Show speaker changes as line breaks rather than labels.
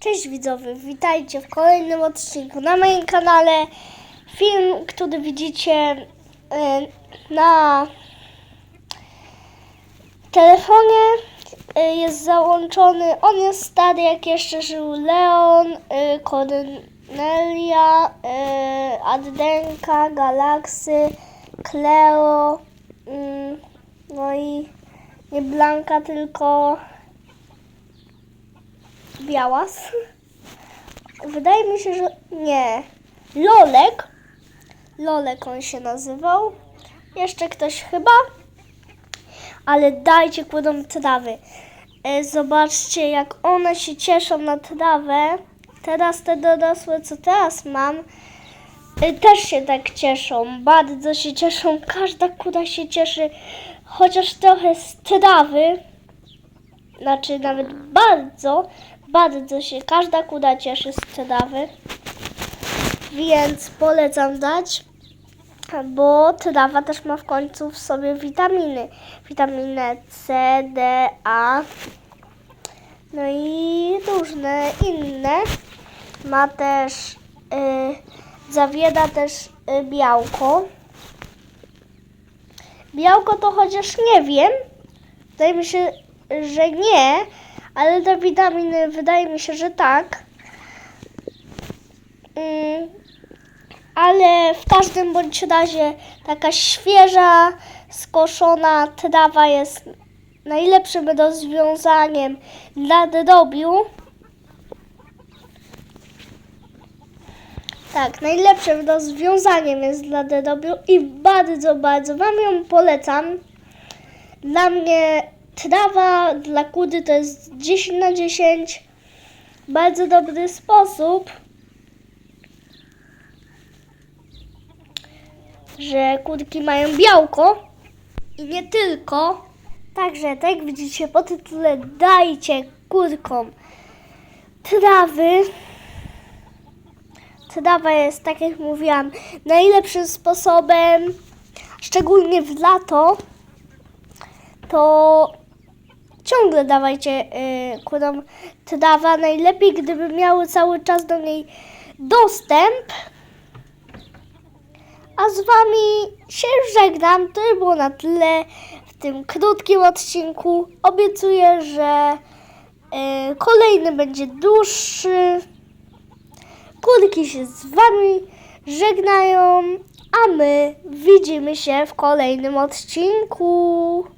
Cześć widzowie, witajcie w kolejnym odcinku na moim kanale. Film, który widzicie e, na telefonie e, jest załączony. On jest stary, jak jeszcze żył Leon, e, Cornelia, Addenka, Galaksy, Cleo, mm, no i nie Blanka, tylko Białas. Wydaje mi się, że nie. Lolek. Lolek on się nazywał. Jeszcze ktoś chyba. Ale dajcie kładą trawy. E, Zobaczcie, jak one się cieszą na trawę. Teraz te dorosłe, co teraz mam, e, też się tak cieszą. Bardzo się cieszą. Każda kuda się cieszy. Chociaż trochę z trawy znaczy nawet bardzo, bardzo się każda kuda cieszy z trawy. Więc polecam dać, bo trawa też ma w końcu w sobie witaminy. Witaminę C, D, A, no i różne inne. Ma też, y, zawiera też y, białko. Białko to chociaż nie wiem, wydaje mi się, że nie, ale te witaminy wydaje mi się, że tak. Mm, ale w każdym bądź razie taka świeża, skoszona trawa jest najlepszym rozwiązaniem dla drobiu. Tak, najlepszym rozwiązaniem jest dla drobiu i bardzo, bardzo Wam ją polecam. Dla mnie trawa dla kudy to jest 10 na 10. Bardzo dobry sposób, że kudki mają białko i nie tylko. Także, tak jak widzicie po tytule, dajcie kurkom trawy. Trawa jest, tak jak mówiłam, najlepszym sposobem, szczególnie w lato to ciągle dawajcie y, kudom trawa. Najlepiej, gdyby miały cały czas do niej dostęp. A z wami się żegnam. To było na tyle w tym krótkim odcinku. Obiecuję, że y, kolejny będzie dłuższy. Kurki się z wami żegnają, a my widzimy się w kolejnym odcinku.